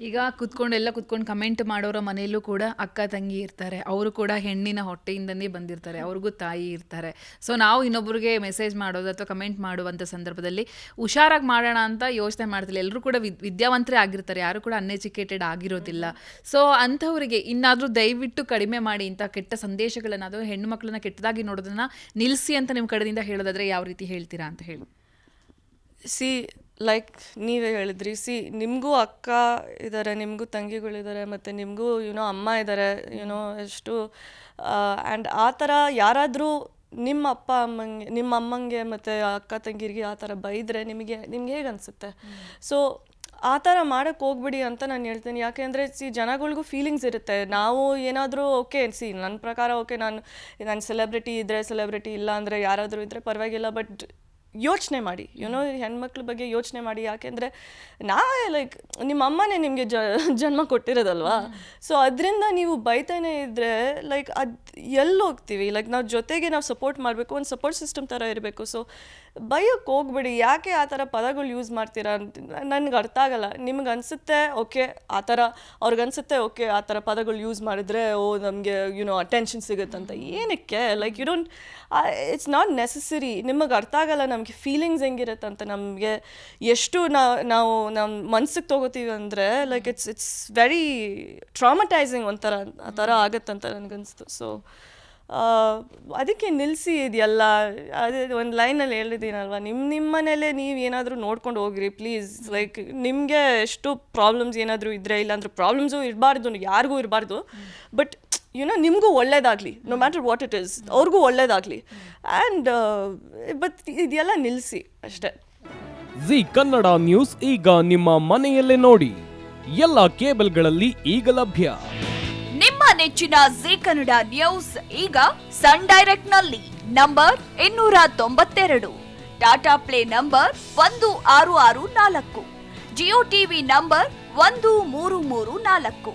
ಈಗ ಕುತ್ಕೊಂಡು, ಎಲ್ಲ ಕುತ್ಕೊಂಡು ಕಮೆಂಟ್ ಮಾಡೋರ ಮನೆಯಲ್ಲೂ ಕೂಡ ಅಕ್ಕ, ತಂಗಿ ಇರ್ತಾರೆ. ಅವರು ಕೂಡ ಹೆಣ್ಣಿನ ಹೊಟ್ಟೆಯಿಂದನೇ ಬಂದಿರ್ತಾರೆ. ಅವ್ರಿಗೂ ತಾಯಿ ಇರ್ತಾರೆ. ಸೊ ನಾವು ಇನ್ನೊಬ್ರಿಗೆ ಮೆಸೇಜ್ ಮಾಡೋದು ಅಥವಾ ಕಮೆಂಟ್ ಮಾಡುವಂಥ ಸಂದರ್ಭದಲ್ಲಿ ಹುಷಾರಾಗಿ ಮಾಡೋಣ ಅಂತ ಯೋಚನೆ ಮಾಡ್ತಿಲ್ಲ. ಎಲ್ಲರೂ ಕೂಡ ವಿದ್, ವಿದ್ಯಾವಂತರೇ ಆಗಿರ್ತಾರೆ. ಯಾರು ಕೂಡ ಅನ್ಎಜುಕೇಟೆಡ್ ಆಗಿರೋದಿಲ್ಲ. ಸೊ ಅಂಥವರಿಗೆ ಇನ್ನಾದರೂ ದಯವಿಟ್ಟು ಕಡಿಮೆ ಮಾಡಿ ಇಂಥ ಕೆಟ್ಟ ಸಂದೇಶಗಳನ್ನು ಅದು ಹೆಣ್ಣು ಮಕ್ಕಳನ್ನ ಕೆಟ್ಟದಾಗಿ ನೋಡೋದನ್ನ ನಿಲ್ಲಿಸಿ ಅಂತ ನಿಮ್ಮ ಕಡೆಯಿಂದ ಹೇಳೋದಾದರೆ ಯಾವ ರೀತಿ ಹೇಳ್ತೀರಾ ಅಂತ ಹೇಳಿ. ಸಿ ಲೈಕ್ ನೀವೇ ಹೇಳಿದ್ರಿ. ಸಿ ನಿಮಗೂ ಅಕ್ಕ ಇದ್ದಾರೆ ನಿಮಗೂ ತಂಗಿಗಳಿದ್ದಾರೆ ಮತ್ತು ನಿಮಗೂ ಯುನೋ ಅಮ್ಮ ಇದ್ದಾರೆ ಯುನೋ ಎಷ್ಟು ಆ್ಯಂಡ್ ಆ ಥರ ಯಾರಾದರೂ ನಿಮ್ಮ ಅಪ್ಪ ಅಮ್ಮಂಗೆ ನಿಮ್ಮ ಅಮ್ಮಂಗೆ ಮತ್ತು ಅಕ್ಕ ತಂಗಿರಿಗೆ ಆ ಥರ ಬೈದರೆ ನಿಮಗೆ ನಿಮ್ಗೆ ಹೇಗೆ ಅನಿಸುತ್ತೆ? ಸೊ ಆ ಥರ ಮಾಡೋಕ್ಕೆ ಹೋಗ್ಬಿಡಿ ಅಂತ ನಾನು ಹೇಳ್ತೀನಿ. ಯಾಕೆಂದರೆ ಸಿ ಜನಗಳಿಗೂ ಫೀಲಿಂಗ್ಸ್ ಇರುತ್ತೆ. ನಾವು ಏನಾದರೂ ಓಕೆ ಸಿ ನನ್ನ ಪ್ರಕಾರ ಓಕೆ ನಾನು ನಾನು ಸೆಲೆಬ್ರಿಟಿ ಇದ್ದರೆ ಸೆಲೆಬ್ರಿಟಿ ಇಲ್ಲ ಅಂದರೆ ಯಾರಾದರೂ ಇದ್ದರೆ ಪರವಾಗಿಲ್ಲ ಬಟ್ ಯೋಚನೆ ಮಾಡಿ ಯುನೋ ಹೆಣ್ಮಕ್ಳ ಬಗ್ಗೆ ಯೋಚನೆ ಮಾಡಿ. ಯಾಕೆಂದರೆ ನಾ ಲೈಕ್ ನಿಮ್ಮ ಅಮ್ಮನೇ ನಿಮಗೆ ಜ ಜನ್ಮ ಕೊಟ್ಟಿರೋದಲ್ವಾ? ಸೊ ಅದರಿಂದ ನೀವು ಬೈತಾನೆ ಇದ್ದರೆ ಲೈಕ್ ಅದು ಎಲ್ಲಿ ಹೋಗ್ತೀವಿ? ಲೈಕ್ ನಾವು ಜೊತೆಗೆ ನಾವು ಸಪೋರ್ಟ್ ಮಾಡಬೇಕು ಒಂದು ಸಪೋರ್ಟ್ ಸಿಸ್ಟಮ್ ಥರ ಇರಬೇಕು. ಸೊ ಬೈಯೋಕ್ಕೆ ಹೋಗ್ಬಿಡಿ. ಯಾಕೆ ಆ ಥರ ಪದಗಳು ಯೂಸ್ ಮಾಡ್ತೀರಾ ಅಂತ ನನಗೆ ಅರ್ಥ ಆಗಲ್ಲ. ನಿಮ್ಗೆ ಅನಿಸುತ್ತೆ ಓಕೆ ಆ ಥರ ಅವ್ರಿಗೆ ಅನಿಸುತ್ತೆ ಓಕೆ ಆ ಥರ ಪದಗಳು ಯೂಸ್ ಮಾಡಿದ್ರೆ ಓ ನಮಗೆ ಯುನೋ ಅಟೆನ್ಷನ್ ಸಿಗುತ್ತಂತ. ಏನಕ್ಕೆ? Like you don't it's not necessary ನಿಮಗೆ ಅರ್ಥ ಆಗಲ್ಲ ನಮಗೆ. ಫೀಲಿಂಗ್ಸ್ ಹೆಂಗಿರುತ್ತೆ ಅಂತ ನಮಗೆ ಎಷ್ಟು ನಾವು ನಾವು ನಮ್ಮ ಮನ್ಸಿಗೆ ತೊಗೋತೀವಿ ಅಂದರೆ like it's it's very traumatising ಒಂಥರ ಆ ಥರ ಆಗುತ್ತಂತ ನನಗನ್ನಿಸ್ತು ಸೊ ಅದಕ್ಕೆ ನಿಲ್ಲಿಸಿ ಇದೆಲ್ಲ ಅದೇ ಒಂದು ಲೈನಲ್ಲಿ ಹೇಳಿದ್ದೀನಲ್ವ ನಿಮ್ಮ ನಿಮ್ಮ ಮನೇಲೇ ನೀವು ಏನಾದರೂ ನೋಡ್ಕೊಂಡು ಹೋಗ್ರಿ ಪ್ಲೀಸ್ ಲೈಕ್ ನಿಮಗೆ ಎಷ್ಟು ಪ್ರಾಬ್ಲಮ್ಸ್ ಏನಾದರೂ ಇದ್ದರೆ ಇಲ್ಲಾಂದ್ರೆ ಪ್ರಾಬ್ಲಮ್ಸು ಇರಬಾರ್ದು ಯಾರಿಗೂ ಇರಬಾರ್ದು. ಬಟ್ ಯುನೋ ನಿಮಗೂ ಒಳ್ಳೇದಾಗಲಿ no matter what it is ಅವ್ರಿಗೂ ಒಳ್ಳೇದಾಗಲಿ ಆ್ಯಂಡ್ ಬಟ್ ಇದೆಲ್ಲ ನಿಲ್ಲಿಸಿ ಅಷ್ಟೇ ಜಿ ಕನ್ನಡ ನ್ಯೂಸ್ ಈಗ ನಿಮ್ಮ ಮನೆಯಲ್ಲೇ ನೋಡಿ. ಎಲ್ಲ ಕೇಬಲ್ಗಳಲ್ಲಿ ಈಗ ಲಭ್ಯ. ನಿಮ್ಮ ನೆಚ್ಚಿನ ಜಿ ಕನ್ನಡ ನ್ಯೂಸ್ ಈಗ ಸನ್ ಡೈರೆಕ್ಟ್ನಲ್ಲಿ ನಂಬರ್ ಇನ್ನೂರ ತೊಂಬತ್ತೆರಡು. ಟಾಟಾ ಪ್ಲೇ ನಂಬರ್ ಒಂದು ಆರು ಆರು ನಾಲ್ಕು. ಜಿಯೋ ಟಿವಿ ನಂಬರ್ ಒಂದು ಮೂರು ಮೂರು ನಾಲ್ಕು.